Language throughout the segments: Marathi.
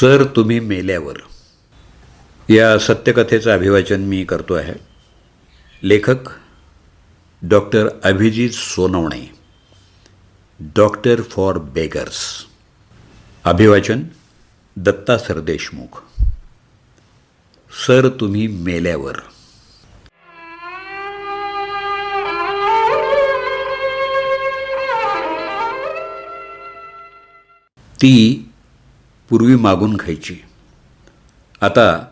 सर तुम्ही मेल्यावर. या सत्यकथेचं अभिवाचन मी करतो आहे. लेखक doctor Abhijit Sonawane doctor for beggars. अभिवाचन दत्ता सरदेशमुख सर तुम्ही मेल्यावर. ती पूर्वी मागून खायची आता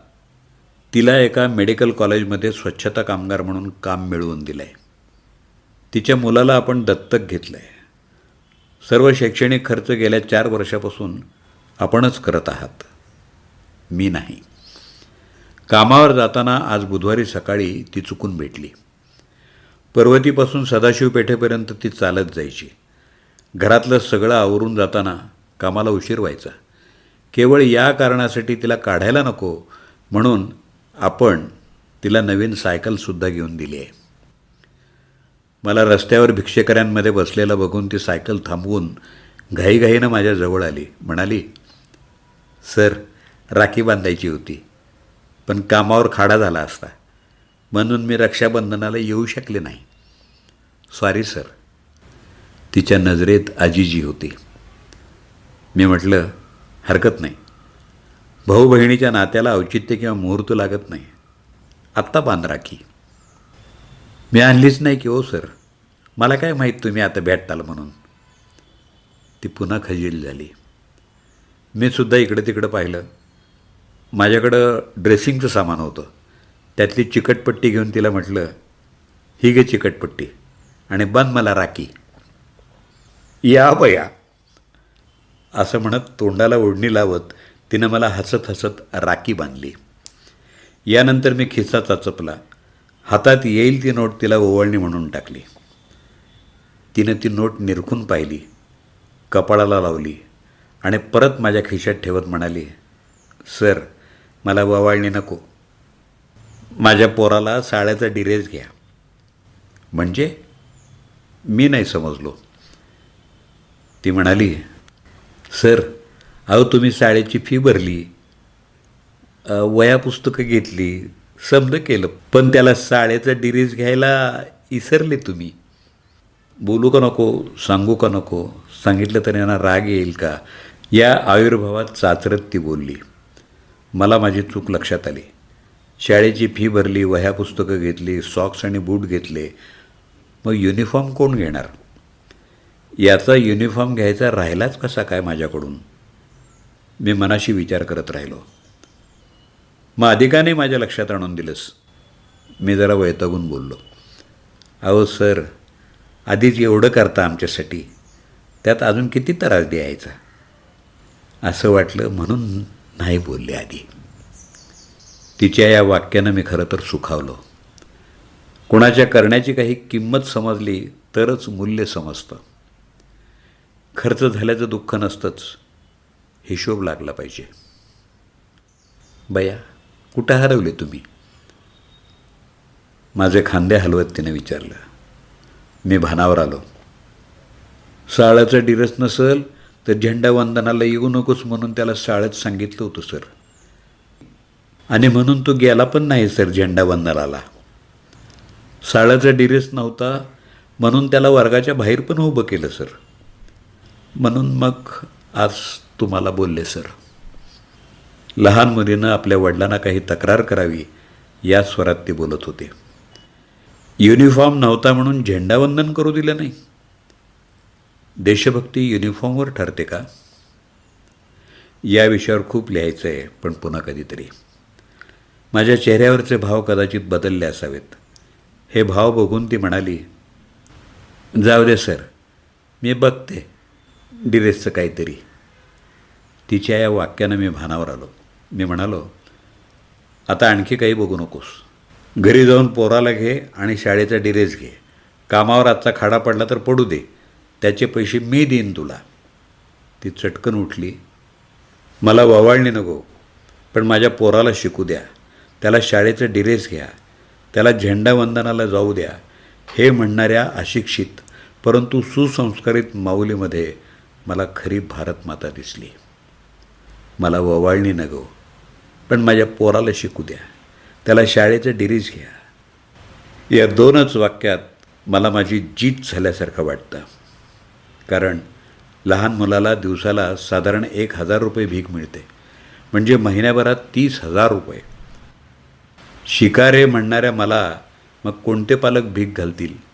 तिला एका मेडिकल कॉलेजमध्ये स्वच्छता कामगार म्हणून काम मिळवून दिलं आहे तिच्या मुलाला आपण दत्तक घेतलं आहे सर्व शैक्षणिक खर्च गेल्या चार वर्षापासून आपणच करत आहात. मी नाही. कामावर जाताना आज बुधवारी सकाळी ती चुकून भेटली. पर्वतीपासून सदाशिव पेठेपर्यंत ती चालत जायची. घरातलं सगळं आवरून जाताना कामाला उशीर व्हायचा. केवळ या कारणासाठी तिला काढायला नको म्हणून आपण तिला नवीन सायकलसुद्धा घेऊन दिली आहे. मला रस्त्यावर भिक्षेकऱ्यांमध्ये बसलेला बघून ती सायकल थांबवून घाईघाईनं माझ्या जवळ आली. म्हणाली सर राखी बांधायची होती पण कामावर खाडा झाला असता. म्हणून मी रक्षाबंधनाला येऊ शकले नाही. सॉरी सर तिच्या नजरेत आजीजी होती. मी म्हटलं हरकत नाही. भाऊ बहिणीच्या नात्याला औचित्य किंवा मुहूर्त लागत नाही. आत्ता बांध राखी. मी आणलीच नाही की हो सर मला काय माहीत तुम्ही आता भेटताल म्हणून. ती पुन्हा खजील झाली. मी सुद्धा इकडं तिकडं पाहिलं. माझ्याकडं ड्रेसिंगचं सामान होतं. त्यातली चिकटपट्टी घेऊन तिला म्हटलं ही घे चिकटपट्टी आणि बंद मला राखी. या बया असं म्हणत तोंडाला ओढणी लावत तिनं मला हसत हसत राखी बांधली. यानंतर मी खिस्सा चाचपला. हातात येईल ती नोट तिला ओवळणी म्हणून टाकली. तिनं ती नोट निरखून पाहिली. कपाळाला लावली आणि परत माझ्या खिशात ठेवत म्हणाली सर मला ववाळणी नको. माझ्या पोराला साळ्याचा डिरेज घ्या. म्हणजे? मी नाही समजलो. ती म्हणाली सर अहो तुम्ही शाळेची फी भरली वया पुस्तकं घेतली समज केलं पण त्याला शाळेचा डिरीज घ्यायला इसरले तुम्ही. बोलू का नको सांगू का नको सांगितलं तर यांना राग येईल का? या आयुर्भावात चाचरत ती बोलली. मला माझी चूक लक्षात आली. शाळेची फी भरली वह्या पुस्तकं घेतली सॉक्स आणि बूट घेतले. मग युनिफॉर्म कोण घेणार? याचा युनिफॉर्म घ्यायचा राहिलाच कसा काय माझ्याकडून? मी मनाशी विचार करत राहिलो. मग अधिकाने माझ्या लक्षात आणून दिलंस. मी जरा वैतागून बोललो. अहो सर आधीच एवढं करता आमच्यासाठी. त्यात अजून किती त्रास द्यायचा? असं वाटलं म्हणून नाही बोलले आधी. तिच्या या वाक्यानं मी खरं तर सुखावलो. कोणाच्या करण्याची काही किंमत समजली तरच मूल्य समजतं. खर्च झाल्याचं दुःख नसतंच. हिशोब लागला पाहिजे. बया कुठं हरवले तुम्ही? माझे खांदे हलवत तिने विचारलं. मी भानावर आलो. साळाचं डिरस नसल तर झेंडा वंदनाला येऊ नकोस म्हणून त्याला शाळेत सांगितलं होतं सर. आणि म्हणून तो गेला पण नाही सर झेंडा वंदनाला. साळाचा डिरेस नव्हता म्हणून त्याला वर्गाच्या बाहेर पण उभं केलं सर. म्हणून मग आज तुम्हाला बोलले सर. लहान मुलीनं आपल्या वडिलांना काही तक्रार करावी या स्वरात ते बोलत होते. युनिफॉर्म नव्हता म्हणून झेंडावंदन करू दिलं नाही. देशभक्ती युनिफॉर्मवर ठरते का? या विषयावर खूप लिहायचं आहे पण पुन्हा कधीतरी. माझ्या चेहऱ्यावरचे भाव कदाचित बदलले असावेत. हे भाव बघून ती म्हणाली जाऊ दे सर. मी बघते. डिरेसचं काहीतरी. तिच्या या वाक्यानं मी भानावर आलो. मी म्हणालो आता आणखी काही बघू नकोस. घरी जाऊन पोराला घे आणि शाळेचा डिरेस घे. कामावर आजचा खाडा पडला तर पडू दे. त्याचे पैसे मी देईन तुला. ती चटकन उठली. मला ववाळणी नको पण माझ्या पोराला शिकू द्या. त्याला शाळेचं डिरेस घ्या. त्याला झेंडावंदनाला जाऊ द्या. हे म्हणणाऱ्या अशिक्षित परंतु सुसंस्कारित माऊलीमध्ये मला खरी भारतमाता दिसली. मला ववाळणी नगो. पण माझ्या पोराला शिकू द्या. त्याला शाळेचं डिरीज घ्या. या दोनच वाक्यात मला माझी जीत झाल्यासारखं वाटतं. कारण लहान मुलाला दिवसाला साधारण एक हजार रुपये भीक मिळते. म्हणजे महिन्याभरात तीस हजार रुपये. शिकारे म्हणणाऱ्या मला मग कोणते पालक भीक घालतील?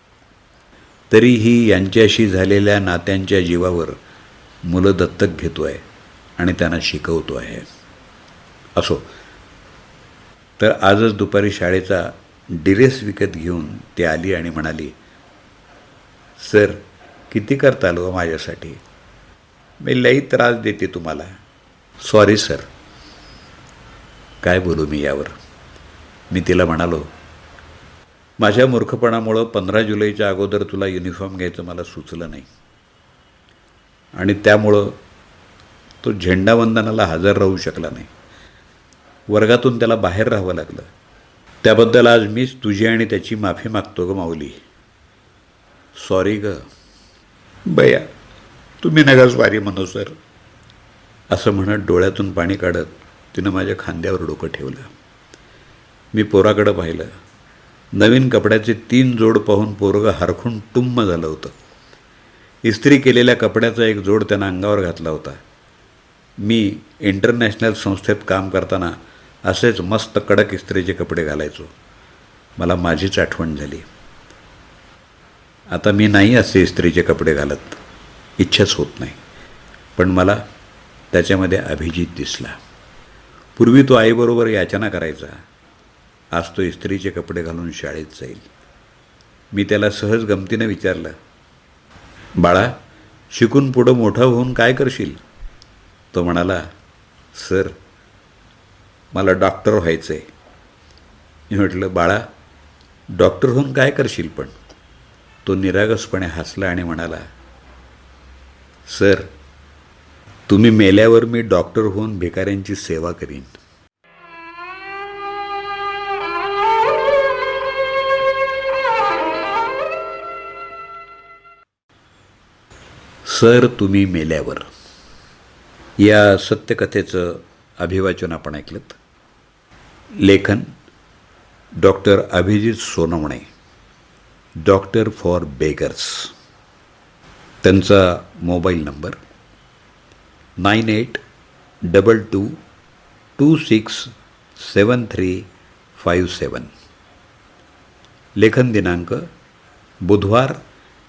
तरीही यांच्याशी झालेल्या नात्यांच्या जीवावर मुलं दत्तक घेतो आहे आणि त्यांना शिकवतो आहे असो. तर आजच दुपारी शाळेचा डिरेस विकत घेऊन ती आली आणि म्हणाली सर किती करता आलो माझ्यासाठी? मी लई त्रास देते तुम्हाला. सॉरी सर काय बोलू मी यावर? मी तिला म्हणालो माझ्या मूर्खपणामुळं पंधरा जुलैच्या अगोदर तुला युनिफॉर्म घ्यायचं मला सुचलं नाही. आणि त्यामुळं तो झेंडावंदनाला हजर राहू शकला नाही. वर्गातून त्याला बाहेर राहावं लागलं. त्याबद्दल आज मीच तुझी आणि त्याची माफी मागतो ग माऊली. सॉरी ग. बया तुम्ही नका स्वारी म्हणू सर. असं म्हणत डोळ्यातून पाणी काढत तिनं माझ्या खांद्यावर डोकं ठेवलं. मी पोराकडं पाहिलं. नवीन कपड्याचे तीन जोड पाहून पोरगं हरखून टुम्म झालं होतं. इस्त्री केलेल्या कपड्याचा एक जोड त्यानं अंगावर घातला होता. मी इंटरनॅशनल संस्थेत काम करताना असेच मस्त कडक इस्त्रीचे कपडे घालायचो. मला माझीच आठवण झाली. आता मी नाही असे इस्त्रीचे कपडे घालत. इच्छाच होत नाही. पण मला त्याच्यामध्ये अभिजित दिसला. पूर्वी तो आईबरोबर याचना करायचा. आज तो इस्त्रीचे कपडे घालून शाळेत जाईल. मी त्याला सहज गमतीनं विचारलं बाळा शिकून पुढं मोठा होऊन काय करशील? तो म्हणाला सर मला डॉक्टर व्हायचं आहे मी म्हटलं बाळा डॉक्टर होऊन काय करशील पण? तो निरागसपणे हसला आणि म्हणाला सर तुम्ही मेल्यावर मी डॉक्टर होऊन भिकाऱ्यांची सेवा करीन. सर तुम्ही मेल्यावर. या सत्यकथेचं अभिवाचन आपण ऐकलं लेखन doctor Abhijit Sonawane doctor for beggars. त्यांचा mobile number nine eight double two two six seven three five seven. लेखन दिनांक बुधवार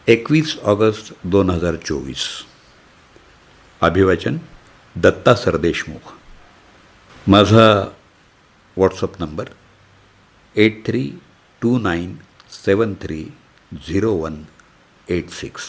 एकवीस ऑगस्ट दोन हजार चोवीस. अभिवाचन दत्ता सरदेशमुख. माझा WhatsApp number eight three two nine seven three zero one eight six.